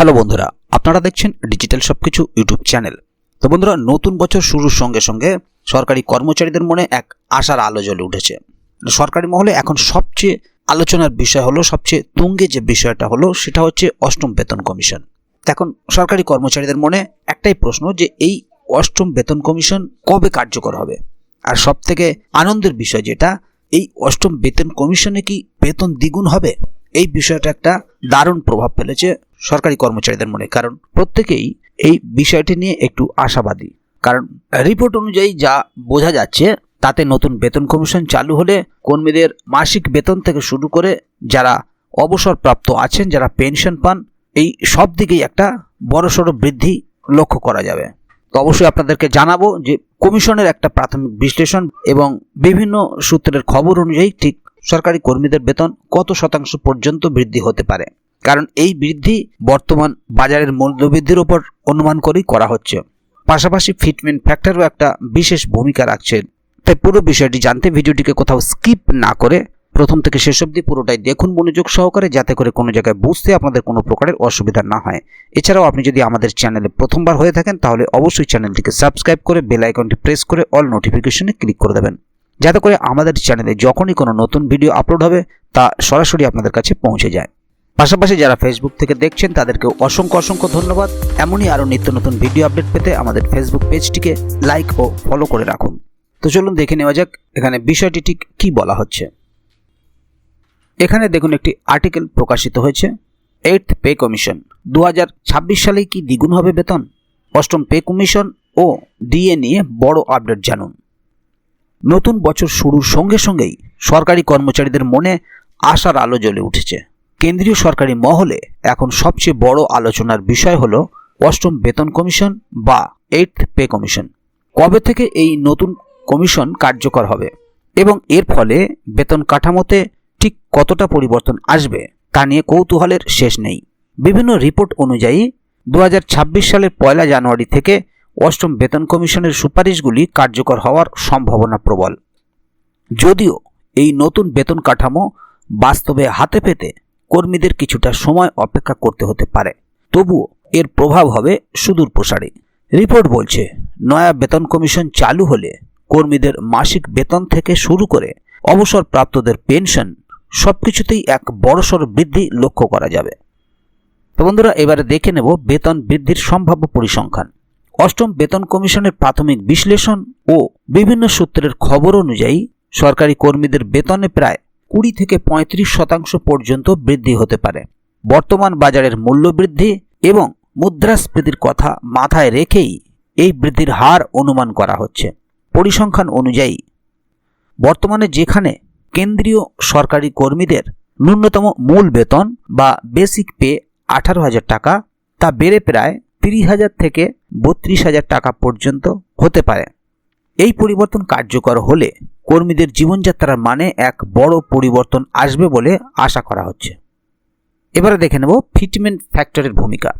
Hello বন্ধুরা, আপনারা দেখছেন ডিজিটাল সবকিছু ইউটিউব চ্যানেল। তো বন্ধুরা, নতুন বছর শুরুর সঙ্গে সঙ্গে সরকারি কর্মচারীদের মনে এক আশার আলো জ্বলে উঠেছে। সরকারি মহলে এখন সবচেয়ে আলোচনার বিষয় হলো, সবচেয়ে তুঙ্গে যে বিষয়টা হলো, সেটা হচ্ছে অষ্টম বেতন কমিশন। এখন সরকারি কর্মচারীদের মনে একটাই প্রশ্ন যে, এই অষ্টম বেতন কমিশন কবে কার্যকর হবে? আর সব থেকে আনন্দের বিষয় যেটা, এই অষ্টম বেতন কমিশনে কি বেতন দ্বিগুণ হবে? এই বিষয়টা একটা দারুণ প্রভাব ফেলেছে সরকারি কর্মচারীদের মনে, কারণ প্রত্যেকেই এই বিষয়টি নিয়ে একটু আশাবাদী। কারণ রিপোর্ট অনুযায়ী যা বোঝা যাচ্ছে, তাতে নতুন বেতন কমিশন চালু হলে কর্মীদের মাসিক বেতন থেকে শুরু করে যারা অবসরপ্রাপ্ত আছেন, যারা পেনশন পান, এই সব দিকেই একটা বড়সড় বৃদ্ধি লক্ষ্য করা যাবে। তো অবশ্যই আপনাদেরকে জানাব যে কমিশনের একটা প্রাথমিক বিশ্লেষণ এবং বিভিন্ন সূত্রের খবর অনুযায়ী ঠিক সরকারি কর্মীদের বেতন কত শতাংশ পর্যন্ত বৃদ্ধি হতে পারে? কারণ এই বৃদ্ধি বর্তমান বাজারের মূল্যবৃদ্ধির ওপর অনুমান করেই করা হচ্ছে। পাশাপাশি ফিটমেন্ট ফ্যাক্টরও একটা বিশেষ ভূমিকা রাখছে। তাই পুরো বিষয়টি জানতে ভিডিওটিকে কোথাও স্কিপ না করে প্রথম থেকে শেষ অবধি পুরোটাই দেখুন মনোযোগ সহকারে, যাতে করে কোনো জায়গায় বুঝতে আপনাদের কোনো প্রকারের অসুবিধা না হয়। এছাড়াও আপনি যদি আমাদের চ্যানেলে প্রথমবার হয়ে থাকেন, তাহলে অবশ্যই চ্যানেলটিকে সাবস্ক্রাইব করে বেল আইকনটি প্রেস করে অল নোটিফিকেশনে ক্লিক করে দেবেন। যাতে করে আমাদের চ্যানেলে যখনই কোনো নতুন ভিডিও আপলোড হবে, তা সরাসরি আপনাদের কাছে পৌঁছে যায়। পাশাপাশি যারা ফেসবুক থেকে দেখছেন, তাদেরকে অসংখ্য অসংখ্য ধন্যবাদ। এমনই আরও নিত্য নতুন ভিডিও আপডেট পেতে আমাদের ফেসবুক পেজটিকে লাইক ও ফলো করে রাখুন। তো চলুন দেখে নেওয়া যাক, এখানে বিষয়টি ঠিক কী বলা হচ্ছে। এখানে দেখুন একটি আর্টিকেল প্রকাশিত হয়েছে। এইথ পে কমিশন দু হাজার ছাব্বিশ সালেই কি দ্বিগুণ হবে বেতন? অষ্টম পে কমিশন ও ডিএ নিয়ে বড় আপডেট জানুন। নতুন বছর শুরুর সঙ্গে সঙ্গেই সরকারি কর্মচারীদের মনে আশার আলো জ্বলে উঠেছে। কেন্দ্রীয় সরকারি মহলে এখন সবচেয়ে বড় আলোচনার বিষয় হল অষ্টম বেতন কমিশন বা এইথ পে কমিশন। কবে থেকে এই নতুন কমিশন কার্যকর হবে এবং এর ফলে বেতন কাঠামোতে ঠিক কতটা পরিবর্তন আসবে তা নিয়ে কৌতূহলের শেষ নেই। বিভিন্ন রিপোর্ট অনুযায়ী দু হাজার ছাব্বিশ সালের পয়লা জানুয়ারি থেকে অষ্টম বেতন কমিশনের সুপারিশগুলি কার্যকর হওয়ার সম্ভাবনা প্রবল। যদিও এই নতুন বেতন কাঠামো বাস্তবে হাতে পেতে কর্মীদের কিছুটা সময় অপেক্ষা করতে হতে পারে, তবুও এর প্রভাব হবে সুদূর প্রসারী। রিপোর্ট বলছে, নয়া বেতন কমিশন চালু হলে কর্মীদের মাসিক বেতন থেকে শুরু করে অবসরপ্রাপ্তদের পেনশন সবকিছুতেই এক বড়সড় বৃদ্ধি লক্ষ্য করা যাবে। তো বন্ধুরা, এবারে দেখে নেব বেতন বৃদ্ধির সম্ভাব্য পরিসংখ্যান। অষ্টম বেতন কমিশনের প্রাথমিক বিশ্লেষণ ও বিভিন্ন সূত্রের খবর অনুযায়ী সরকারি কর্মীদের বেতনে প্রায় কুড়ি থেকে পঁয়ত্রিশ শতাংশ পর্যন্ত বৃদ্ধি হতে পারে। বর্তমান বাজারের মূল্য বৃদ্ধি এবং মুদ্রাস্ফীতির কথা মাথায় রেখেই এই বৃদ্ধির হার অনুমান করা হচ্ছে। পরিসংখ্যান অনুযায়ী বর্তমানে যেখানে কেন্দ্রীয় সরকারি কর্মীদের ন্যূনতম মূল বেতন বা বেসিক পে আঠারো হাজার টাকা, তা বেড়ে প্রায় তিরিশ হাজার থেকে বত্রিশ হাজার টাকা পর্যন্ত হতে পারে। এই পরিবর্তন কার্যকর হলে কর্মীদের জীবনযাত্রার মানে এক বড় পরিবর্তন আসবে বলে আশা করা হচ্ছে। এবারে দেখে নেব ফিটমেন্ট ফ্যাক্টরের ভূমিকা।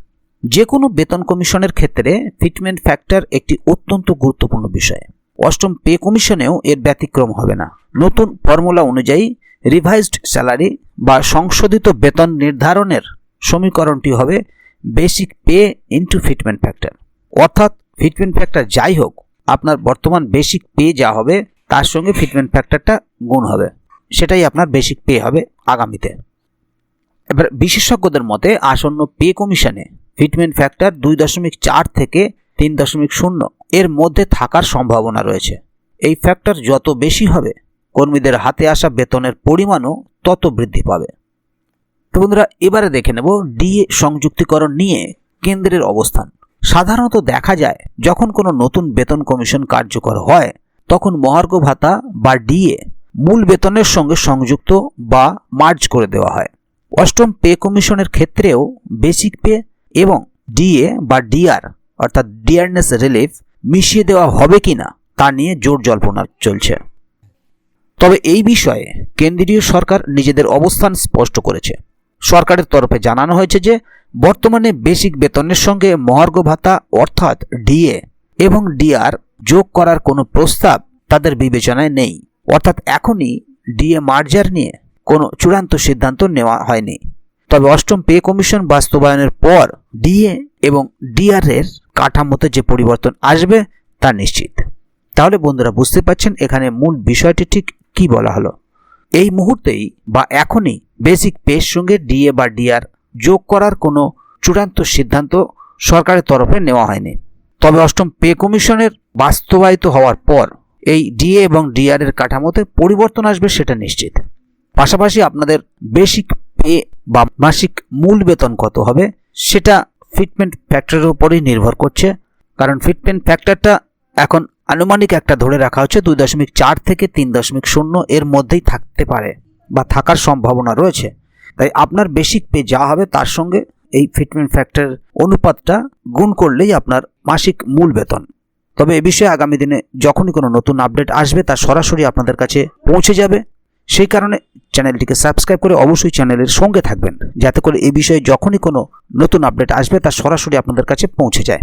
যে কোনো বেতন কমিশনের ক্ষেত্রে ফিটমেন্ট ফ্যাক্টর একটি অত্যন্ত গুরুত্বপূর্ণ বিষয়। অষ্টম পে কমিশনেও এর ব্যতিক্রম হবে না। নতুন ফর্মুলা অনুযায়ী রিভাইজড স্যালারি বা সংশোধিত বেতন নির্ধারণের সমীকরণটি হবে basic pay into fitment factor অর্থাৎ ফিটমেন্ট ফ্যাক্টর যাই হোক, আপনার বর্তমান বেসিক পে যা হবে, তার সঙ্গে ফিটমেন্ট ফ্যাক্টরটা গুণ হবে। সেটাই আপনার বেসিক পে হবে আগামীতে। এবার বিশেষজ্ঞদের মতে, আসন্ন পে কমিশনে ফিটমেন্ট ফ্যাক্টর দুই দশমিক চার থেকে তিন দশমিক শূন্য এর মধ্যে থাকার সম্ভাবনা রয়েছে। এই ফ্যাক্টর যত বেশি হবে, কর্মীদের হাতে আসা বেতনের পরিমাণও তত বৃদ্ধি পাবে। তো বন্ধুরা, এবারে দেখে নেব ডিএ সংযুক্তিকরণ নিয়ে কেন্দ্রের অবস্থান। সাধারণত দেখা যায়, যখন কোনো নতুন বেতন কমিশন কার্যকর হয়, তখন মহার্ঘ ভাতা বা ডিএ মূল বেতনের সঙ্গে সংযুক্ত বা মার্জ করে দেওয়া হয়। অষ্টম পে কমিশনের ক্ষেত্রেও বেসিক পে এবং ডিএ বা ডিআর, অর্থাৎ ডিয়ারনেস রিলিফ, মিশিয়ে দেওয়া হবে কিনা তা নিয়ে জোর জল্পনা চলছে। তবে এই বিষয়ে কেন্দ্রীয় সরকার নিজেদের অবস্থান স্পষ্ট করেছে। সরকারের তরফে জানানো হয়েছে যে, বর্তমানে বেসিক বেতনের সঙ্গে মহার্ঘ ভাতা অর্থাৎ ডিএ এবং ডিআর যোগ করার কোনো প্রস্তাব তাদের বিবেচনায় নেই। অর্থাৎ এখনই ডিএ মার্জার নিয়ে কোনো চূড়ান্ত সিদ্ধান্ত নেওয়া হয়নি। তবে অষ্টম পে কমিশন বাস্তবায়নের পর ডিএ এবং ডিআর এর কাঠামোতে যে পরিবর্তন আসবে তা নিশ্চিত। তাহলে বন্ধুরা বুঝতে পারছেন এখানে মূল বিষয়টি ঠিক কি বলা হলো। এই মুহূর্তেই বা এখনই বেসিক পের সঙ্গে ডিএ বা ডিআর যোগ করার কোনো চূড়ান্ত সিদ্ধান্ত সরকারের তরফে নেওয়া হয়নি। তবে অষ্টম পে কমিশনের বাস্তবায়িত হওয়ার পর এই ডিএ এবং ডিআর এর কাঠামোতে পরিবর্তন আসবে সেটা নিশ্চিত। পাশাপাশি আপনাদের বেসিক পে বা মাসিক মূল বেতন কত হবে সেটা ফিটমেন্ট ফ্যাক্টরের উপরেই নির্ভর করছে। কারণ ফিটমেন্ট ফ্যাক্টরটা এখন আনুমানিক একটা ধরে রাখা হচ্ছে দুই দশমিক চার থেকে তিন দশমিক শূন্য এর মধ্যেই থাকতে পারে বা থাকার সম্ভাবনা রয়েছে। তাই আপনার বেসিক পে যা হবে তার সঙ্গে এই ফিটমেন্ট ফ্যাক্টর অনুপাতটা গুণ করলেই আপনার মাসিক মূল বেতন। তবে এ বিষয়ে আগামী দিনে যখনই কোনো নতুন আপডেট আসবে তা সরাসরি আপনাদের কাছে পৌঁছে যাবে। সেই কারণে চ্যানেলটিকে সাবস্ক্রাইব করে অবশ্যই চ্যানেলের সঙ্গে থাকবেন, যাতে করে এ বিষয়ে যখনই কোনো নতুন আপডেট আসবে তা সরাসরি আপনাদের কাছে পৌঁছে যায়।